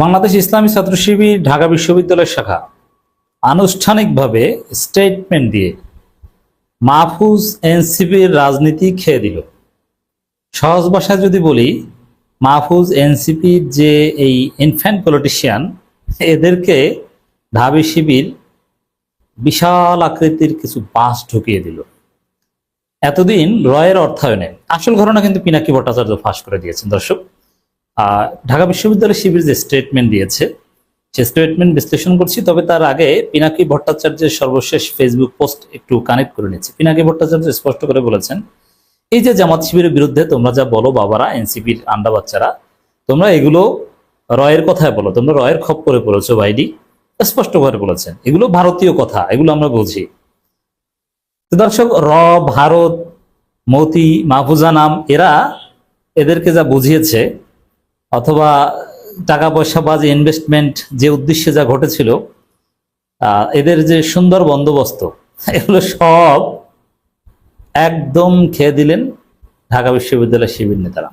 বাংলাদেশ ইসলামী ছাত্র শিবির ঢাকা বিশ্ববিদ্যালয় শাখা। আনুষ্ঠানিকভাবে স্টেটমেন্ট দিয়ে মাহফুজ এনসিপির রাজনীতি খেয়ে দিল। সহজ ভাষায় যদি বলি, মাহফুজ এনসিপির যে এই ইনফ্যান্ট পলিটিশিয়ান এদেরকে ঢাবি শিবির বিশাল আকৃতির কিছু বাস ঢুকিয়ে দিল। এতদিন রয়ের অর্থায়নে আসল ঘটনা কিন্তু পিনাকি ভট্টাচার্য ফাঁস করে দিয়েছেন, দর্শক। ঢাকা বিশ্ববিদ্যালয় শিবির যে স্টেটমেন্ট দিয়েছে, সে স্টেটমেন্ট বিশ্লেষণ করছি, তবে তার আগে পিনাকি ভট্টাচার্যের সর্বশেষ ফেসবুক পোস্ট একটু কানেক্ট করে নিচ্ছি। পিনাকি ভট্টাচার্য স্পষ্ট করে বলেছেন, এই যে জামাত শিবিরের বিরুদ্ধে তোমরা যা বলো বাবারা, এনসিপির আন্ডা বাচ্চারা, তোমরা এগুলো রয়ের কথায় বলো, তোমরা রয়ের খপ করে পড়েছো বাইডি। স্পষ্ট করে বলেছেন, এগুলো ভারতীয় কথা, এগুলো আমরা বুঝি। তো দর্শক, র, ভারত, মতি, মাহফুজা নাম, এরা এদেরকে যা বুঝিয়েছে অথবা টাকা পয়সা বা যে ইনভেস্টমেন্ট যে উদ্দেশ্যে যা ঘটেছিল এদের যে সুন্দর বন্দোবস্ত, এগুলো সব একদম খেয়ে দিলেন ঢাকা বিশ্ববিদ্যালয় শিবির নেতারা।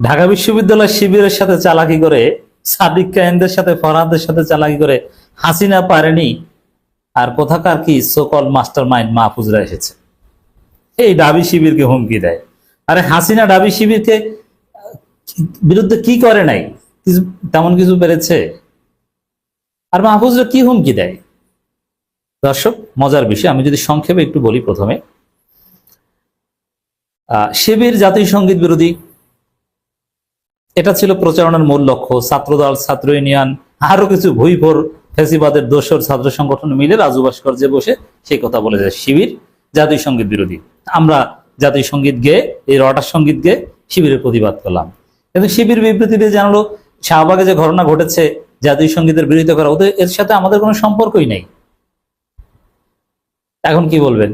ঢাকা বিশ্ববিদ্যালয় শিবিরের সাথে চালাকি করে, সাদিক কায়েনদের সাথে, ফরহাদের সাথে চালাকি করে হাসিনা পারেনি, আর কোথাকার কি সকল মাস্টার মাইন্ড মাহফুজরা এসেছে। এই ডাবি শিবিরকে হুমকি দেয়। আরে হাসিনা ডাবি শিবিরকে বিরুদ্ধে কি করে নাই? তেমন কিছু পেরেছে? আর মাহফুজরা কি হুমকি দেয়? দর্শক, মজার বিষয়, আমি যদি সংক্ষেপে একটু বলি প্রথমে। শিবির জাতীয় সংগীত বিরোধী। এটা ছিল প্রচারণার মূল লক্ষ্য। ছাত্রদল, ছাত্র ইউনিয়ন, আরও কিছু ভুইভোর ফেসিবাদের দোসর ছাত্র সংগঠন মিলে রাজু ভাস্কর্যে বসে সেই কথা বলে যায়। শিবির জাতীয় সংগীত বিরোধী। আমরা জাতীয় সংগীত গেয়ে, এই রটার সংগীত গেয়ে শিবিরের প্রতিবাদ করলাম। কিন্তু শিবির বিবৃতিতে জানালো, শাহবাগে যে ঘটনা ঘটেছে, জাতীয় সঙ্গীতের বিরোধিতা করা, ওদের, এর সাথে আমাদের কোনো সম্পর্কই নেই। এখন কি বলবেন?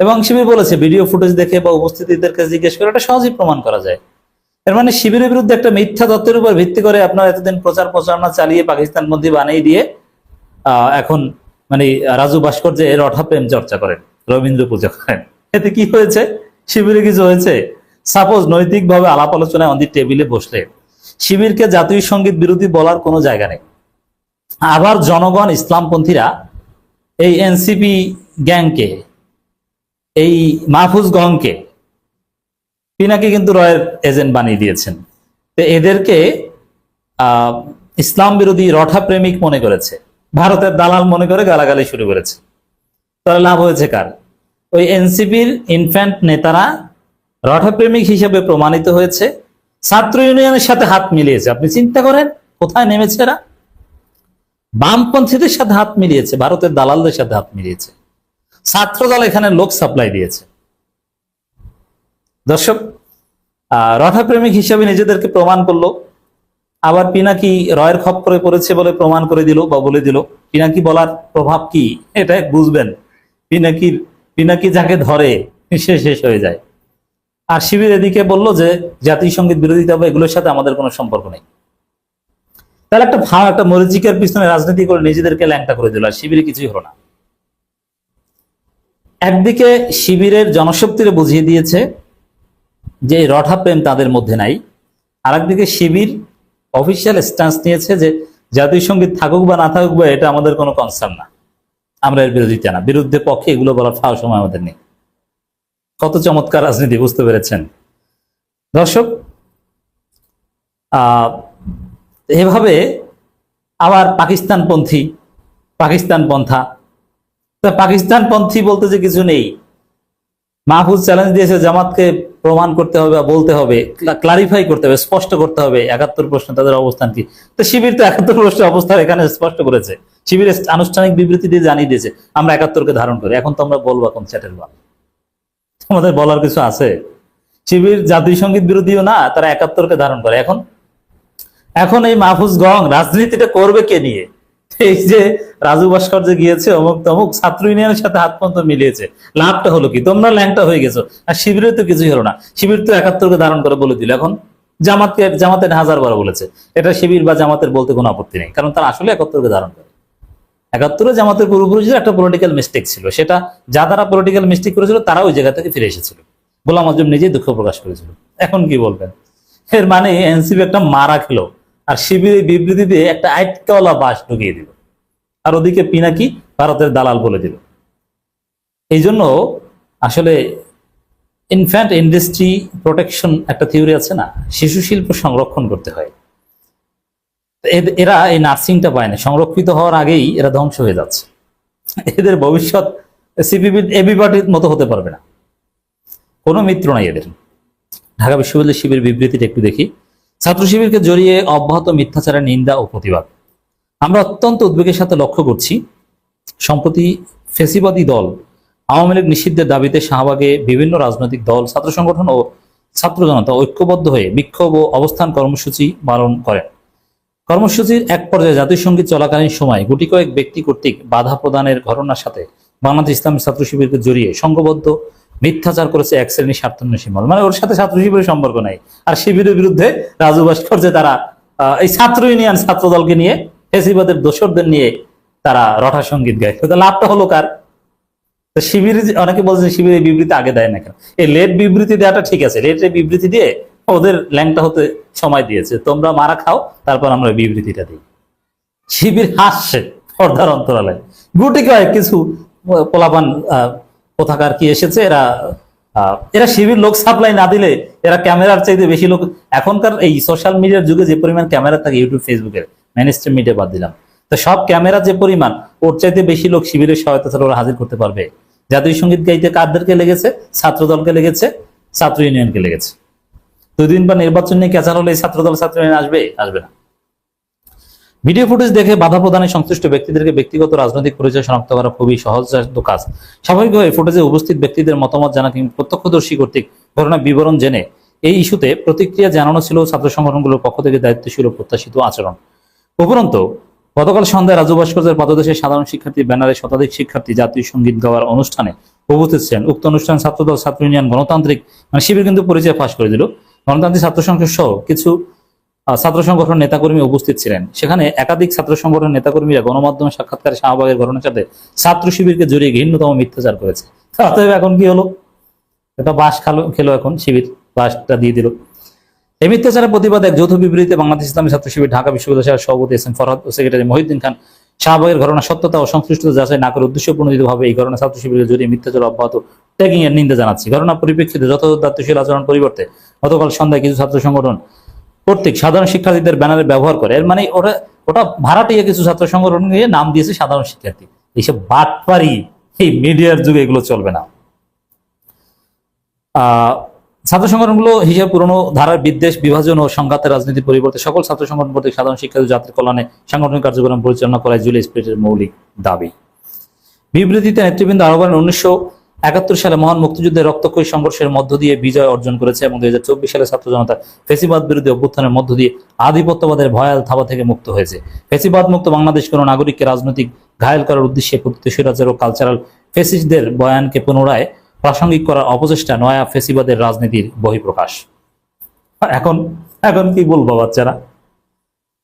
এবং শিবির বলেছে, ভিডিও ফুটেজ দেখে বা উপস্থিতিদের কাছে জিজ্ঞেস করে, এটা সহজেই প্রমাণ করা যায়। এর মানে শিবিরের বিরুদ্ধে একটা মিথ্যা তত্ত্বের উপর ভিত্তি করে আপনারা এতদিন প্রচার প্রচারণা চালিয়ে পাকিস্তান মধ্যে বানিয়ে দিয়ে এখন মানে রাজু ভাস্কর্যে এর অঠা প্রেম চর্চা করেন, রবীন্দ্র পূজা করেন। এতে কি হয়েছে? শিবিরে কিছু হয়েছে? সাপোজ নৈতিকভাবে আলাপ আলোচনায় অন্দি টেবিলে বসলে, শিবিরকে জাতীয় সংগীত বিরোধী বলার কোনো জায়গা নেই। আবার জনগণ, ইসলামপন্থীরা এই এনসিপি গ্যাংকে, এই মাহফুজ গংকে পিনাকি কিন্তু রয়ের এজেন্ট বানিয়ে দিয়েছেন। তো এদেরকে ইসলাম বিরোধী রঠা প্রেমিক মনে করেছে। ভারতের দালাল মনে করে গালাগালি শুরু করেছে। তাহলে লাভ হয়েছে কার? ওই এনসিপির ইনফ্যান্ট নেতারা রঠা প্রেমিক হিসেবে প্রমাণিত হয়েছে। ছাত্র ইউনিয়নের সাথে হাত মিলিয়েছে। আপনি চিন্তা করেন, কোথায় নেমেছে এরা? বামপন্থীদের সাথে হাত মিলিয়েছে, ভারতের দালালদের সাথে হাত মিলিয়েছে। ছাত্রদল এখানে লোক সাপ্লাই দিয়েছে। দর্শক রঠাপ্রেমিক হিসেবে নিজেদেরকে প্রমাণ করল। আবার পিনাকি রয়ের খপ্পরে পড়েছে বলে প্রমাণ করে দিল বা বলে দিল। পিনাকি বলার প্রভাব কি? এটা বুঝবেন। পিনাকির, পিনাকি যাকে ধরে, সে শেষ হয়ে যায়। আর শিবির এদিকে বলল যে সংগীত বিরোধিতা বা এগুলোর সাথে আমাদের কোনো সম্পর্ক নেই। তাহলে একটা ভাব একটা মরিচিকের পিছনে রাজনীতি করে নিজেদেরকে ল্যাংটা করে দিল, আর শিবিরে কিছুই হলো না। একদিকে শিবিরের জনশক্তিরে বুঝিয়ে দিয়েছে যে রঠা প্রেম তাদের মধ্যে নাই। আর একদিকে শিবির অফিসিয়াল স্ট্যান্স নিয়েছে যে জাতীয় সংগীত থাকুক বা না থাকুক বা এটা আমাদের কোনো কনসার্ন না। আমরা এর বিরোধিতা না। বিরুদ্ধে পক্ষে এগুলো বলার ফাও সময় আমাদের নেই। কত চমৎকার রাজনীতি, বুঝতে পেরেছেন। দর্শক এভাবে আবার পাকিস্তানপন্থী পাকিস্তান পন্থা তা পাকিস্তানপন্থী বলতে যে কিছু নেই, মাহফুজ চ্যালেঞ্জ দিয়েছে জামাতকে প্রমাণ করতে হবে বা বলতে হবে ক্লারিফাই করতে হবে, স্পষ্ট করতে হবে, একাত্তর প্রশ্ন তাদের অবস্থান কি? তো শিবির তো একাত্তর প্রশ্নের অবস্থান এখানে স্পষ্ট করেছে। শিবির আনুষ্ঠানিক বিবৃতি দিয়ে জানিয়ে দিয়েছে, আমরা একাত্তরকে ধারণ করি। এখন তো আমরা বলব এখন চ্যাটের বা আমাদের বলার কিছু আছে? শিবির জাতীয় সংগীত বিরোধীও না, তারা একাত্তরকে ধারণ করে। এখন এখন এই মাহফুজ গং রাজনীতিটা করবে কে নিয়ে? এই যে রাজু ভাস্কর যে গিয়েছে, অমুক তমুক, ছাত্র ইউনিয়নের সাথে হাত পর্যন্ত মিলিয়েছে। লাভটা হলো কি? তোমরা ল্যাংটা হয়ে গেছো, আর শিবিরে তো কিছুই হলো না। শিবির তো একাত্তরকে ধারণ করে বলে দিল। এখন জামাতকে, জামাতের হাজার বার বলেছে। এটা শিবির বা জামাতের বলতে কোনো আপত্তি নেই, কারণ তারা আসলে একাত্তরকে ধারণ করে। একাত্তরে জামাতের পূর্বপুরুষদের একটা পলিটিক্যাল মিস্টেক ছিল। সেটা যা তারা পলিটিক্যাল মিস্টেক করেছিল তারা ওই জায়গা থেকে ফিরে এসেছিল। গোলাম আজম নিজেই দুঃখ প্রকাশ করেছিল। এখন কি বলবেন? এর মানে এনসিপি একটা মারা খেলো, আর শিবিরের বিবৃতি দিয়ে একটা আটকাওয়ালা বাস ঢুকিয়ে দিল। আর ওদিকে পিনাকি ভারতের দালাল বলে দিল। এই জন্য আসলে ইনফ্যান্ট ইন্ডাস্ট্রি প্রোটেকশন একটা থিওরি আছে না শিশু শিল্প সংরক্ষণ করতে হয়। এরা এই নার্সিংটা পায় না। সংরক্ষিত হওয়ার আগেই এরা ধ্বংস হয়ে যাচ্ছে। এদের ভবিষ্যৎ সিপিবি এবি পার্টির মতো হতে পারবে না। কোনো মিত্র নাই এদের। ঢাকা বিশ্ববিদ্যালয় শিবির বিবৃতিটা একটু দেখি। ছাত্র শিবিরকে জড়িয়ে অব্যাহত মিথ্যাচারের নিন্দা ও প্রতিবাদ। আমরা অত্যন্ত উদ্বেগের সাথে লক্ষ্য করছি, সম্প্রতি ফেসিবাদী দল, আওয়ামী লীগ নিষিদ্ধের দাবিতে শাহবাগে বিভিন্ন রাজনৈতিক দল, ছাত্র সংগঠন ও ছাত্র জনতা ঐক্যবদ্ধ হয়ে বিক্ষোভ ও অবস্থান কর্মসূচি পালন করেন। কর্মসূচির এক পর্যায়ে জাতীয় সংগীত চলাকালীন সময় গুটি কয়েক ব্যক্তি কর্তৃক বাধা প্রদানের ঘটনার সাথে বাংলাদেশ ইসলামী ছাত্র শিবিরকে জড়িয়ে সংঘবদ্ধ, মিথ্যাচার করেছে এক শ্রেণির স্বার্থান্বেষী মল মানে ওর সাথে ছাত্র শিবিরের সম্পর্ক নাই। আর শিবিরের বিরুদ্ধে রাজু ভাস্কর্যে তারা এই ছাত্র ইউনিয়ন ছাত্র দলকে নিয়ে ফেসিবাদের দোসরদের নিয়ে তারা রঠা সংগীত গায়। লাভটা হলো কার? শিবির অনেকে বলছে শিবিরের বিবৃতি আগে দেয় না কেন? এই লেট বিবৃতি দেওয়াটা ঠিক আছে। লেটের বিবৃতি দিয়ে ওদের ল্যাংটা হতে সময় দিয়েছে। তোমরা মারা খাও, তারপর আমরা বিবৃতিটা দিই। শিবির হাসছে পর্দার অন্তরালে। গুটি কয়েক কিছু পোলাপান কোথাকার কি এসেছে, এরা এরা শিবির লোক সাপ্লাই না দিলে এরা ক্যামেরার চাইতে বেশি লোক এখনকার এই সোশ্যাল মিডিয়ার যুগে যে পরিমাণ ক্যামেরা থাকে ইউটিউব ফেসবুকের ম্যানেস্ট্রিম মিডিয়া বাদ দিলাম। তো সব ক্যামেরা যে পরিমাণ, ওর চাইতে বেশি লোক শিবিরের সহায়তা ছাড়া ওরা হাজির করতে পারবে। জাতীয় সংগীত গাইতে কারদেরকে লেগেছে? ছাত্র দলকে লেগেছে? ছাত্র ইউনিয়নকে লেগেছে? দুই দিন বা নির্বাচন নিয়ে ক্যাচার হলে এই ছাত্র আসবে? আসবে না। ভিডিও ফুটেজ দেখে বাধা প্রদানে সংশ্লিষ্ট ব্যক্তিদেরকে ব্যক্তিগত রাজনৈতিক পরিচয় শনাক্ত করা খুবই সহজসাধ্য কাজ। স্বাভাবিকভাবে ফুটেজে উপস্থিত ব্যক্তিদের মতামত জানা কিংবা প্রত্যক্ষদর্শী কর্তৃক ঘটনার বিবরণ জেনে এই ইস্যুতে প্রতিক্রিয়া জানানো ছিল ছাত্র সংগঠনগুলোর পক্ষ থেকে দায়িত্বশীল প্রত্যাশিত আচরণ। উপরন্ত, গতকাল সন্ধ্যায় রাজু ভাস্কর্যের পাদদেশের সাধারণ শিক্ষার্থী ব্যানারে শতাধিক শিক্ষার্থী জাতীয় সংগীত গাওয়ার অনুষ্ঠানে উপস্থিত ছিলেন। উক্ত অনুষ্ঠান ছাত্রদল, ছাত্র ইউনিয়ন গণতান্ত্রিক মানে শিবির কিন্তু পরিচয় ফাঁস করে দিল। গণতান্ত্রিক ছাত্র সংসদ সহ কিছু ছাত্র সংগঠন নেতাকর্মী উপস্থিত ছিলেন। সেখানে একাধিক ছাত্র সংগঠন নেতাকর্মীরা গণমাধ্যমে সাক্ষাৎকারে শাহবাগের ঘটনার সাথে ছাত্র শিবিরকে জড়িয়ে ঘৃণ্যতম মিথ্যাচার করেছে। অতএব এখন কি হলো? এটা বাস খালো, খেলো এখন শিবির বাসটা দিয়ে দিল। এই মিথ্যাচারের প্রতিবাদে এক যৌথ বিবৃতিতে বাংলাদেশ ইসলামী ছাত্র শিবির, ঢাকা বিশ্ববিদ্যালয়ের সভাপতি এস এম ফরহাদ ও সেক্রেটারি মহিউদ্দিন খান। শাহবাগের ঘটনা সত্যতা ও সংশ্লিষ্টতা যাচাই না করে উদ্দেশ্যপ্রণোদিতভাবে এই ঘটনা ছাত্র শিবিরের জড়িয়ে মিথ্যাচার অব্যাহত ট্যাগিং এর নিন্দা জানাচ্ছি। ঘটনার পরিপ্রেক্ষিতে যথাযথ দায়িত্বশীল আচরণ পরিবর্তে গতকাল সন্ধ্যায় কিছু ছাত্র সংগঠন কর্তৃক সাধারণ শিক্ষার্থীদের ব্যানারে ব্যবহার করে। এর মানে ওরা, ওটা ভাড়াটিয়ে কিছু ছাত্র সংগঠন নিয়ে নাম দিয়েছে সাধারণ শিক্ষার্থী। এইসব বাটপারি এই মিডিয়ার যুগে এগুলো চলবে না। ছাত্র সংগঠনগুলো হিসেবে পুরনো ধারার বিদ্বেষ, বিভাজন ও সংঘাতের রাজনীতির পরিবর্তে সকল ছাত্র সংগঠন কর্তৃক সাধারণ শিক্ষার্থী জাতির কল্যাণে সাংগঠনিক কার্যক্রম পরিচালনা করায় জুলি স্পিরিটের মৌলিক দাবি। বিবৃতিতে নেতৃবৃন্দ আরও বলেন উনিশশো একাত্তর সালে মহান মুক্তিযুদ্ধের রক্তক্ষয়ী সংঘর্ষের মধ্য দিয়ে বিজয় অর্জন করেছে এবং দুই হাজার চব্বিশ সালে ছাত্র জনতা ফেসিবাদ বিরোধী অভ্যুত্থানের মধ্য দিয়ে আধিপত্যবাদের ভয়াল থাবা থেকে মুক্ত হয়েছে। ফেসিবাদ মুক্ত বাংলাদেশ কোনো নাগরিককে রাজনৈতিক ঘায়েল করার উদ্দেশ্যে প্রতিশীরাজের ও কালচারাল ফেসিসদের বয়ানকে পুনরায় প্রাসঙ্গিক করার অপচেষ্টা নয়া ফেসিবাদের রাজনীতির বহিঃপ্রকাশ। এখন এখন কি বলব বাচ্চারা?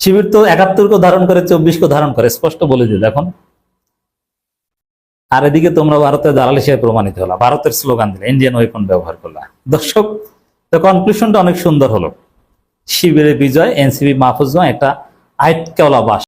শিবির তো একাত্তরকে ধারণ করে চব্বিশকে ধারণ করে, স্পষ্ট বলে দিল এখন। আর এদিকে তোমরা ভারতের দালাল হিসেবে প্রমাণিত হলো। ভারতের স্লোগান দিলে, ইন্ডিয়ান ওয়েপন ব্যবহার করলা। দর্শক তো কনক্লুশনটা অনেক সুন্দর হলো। শিবিরের বিজয় এনসিবি মাহফুজ একটা আইটকেওয়ালা বাস।